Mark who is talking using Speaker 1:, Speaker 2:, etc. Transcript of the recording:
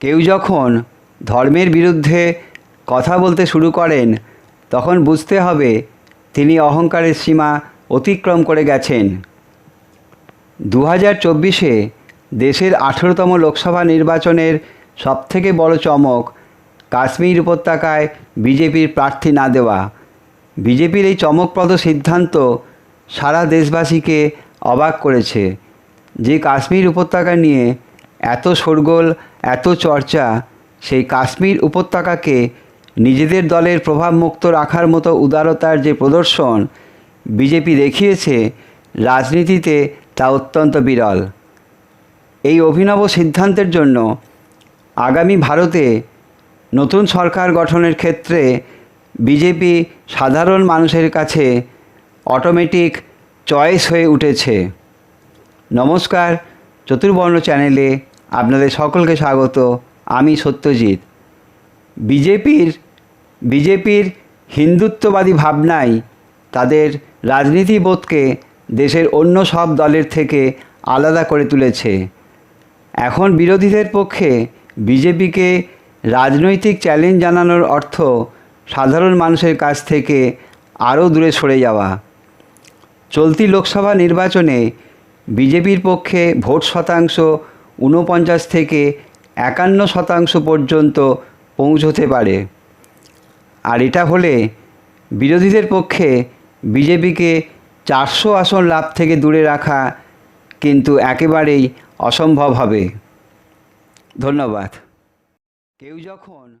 Speaker 1: কেউ যখন ধর্মের বিরুদ্ধে কথা বলতে শুরু করেন, তখন বুঝতে হবে তিনি অহংকারের সীমা অতিক্রম করে গেছেন। দু হাজার চব্বিশে দেশের আঠেরোতম লোকসভা নির্বাচনের সবথেকে বড় চমক কাশ্মীর উপত্যকায় বিজেপির প্রার্থী না দেওয়া। বিজেপির এই চমকপ্রদ সিদ্ধান্ত সারা দেশবাসীকে অবাক করেছে। যে কাশ্মীর উপত্যকা নিয়ে এত শোরগোল, এত চর্চা, সেই কাশ্মীর উপত্যকাকে নিজেদের দলের প্রভাবমুক্ত রাখার মতো উদারতার যে প্রদর্শন বিজেপি দেখিয়েছে, রাজনীতিতে তা অত্যন্ত বিরল। এই অভিনব সিদ্ধান্তের জন্য আগামী ভারতে নতুন সরকার গঠনের ক্ষেত্রে বিজেপি সাধারণ মানুষের কাছে অটোমেটিক চয়েস হয়ে উঠেছে। নমস্কার চতুর্বর্ণ চ্যানেলে আপনাদের সকলকে স্বাগত। আমি সত্যজিৎ। বিজেপির বিজেপির হিন্দুত্ববাদী ভাবনাই তাদের রাজনীতিবোধকে দেশের অন্য সব দলের থেকে আলাদা করে তুলেছে। এখন বিরোধীদের পক্ষে বিজেপিকে রাজনৈতিক চ্যালেঞ্জ জানানোর অর্থ সাধারণ মানুষের কাছ থেকে আরও দূরে সরে যাওয়া। চলতি লোকসভা নির্বাচনে বিজেপির পক্ষে ভোট শতাংশ ঊনপঞ্চাশ থেকে একান্ন শতাংশ পর্যন্ত পৌঁছতে পারে। আর এটা হলে বিরোধীদের পক্ষে বিজেপিকে চারশো আসন লাভ থেকে দূরে রাখা কিন্তু একেবারেই অসম্ভব হবে। ধন্যবাদ। কেউ যখন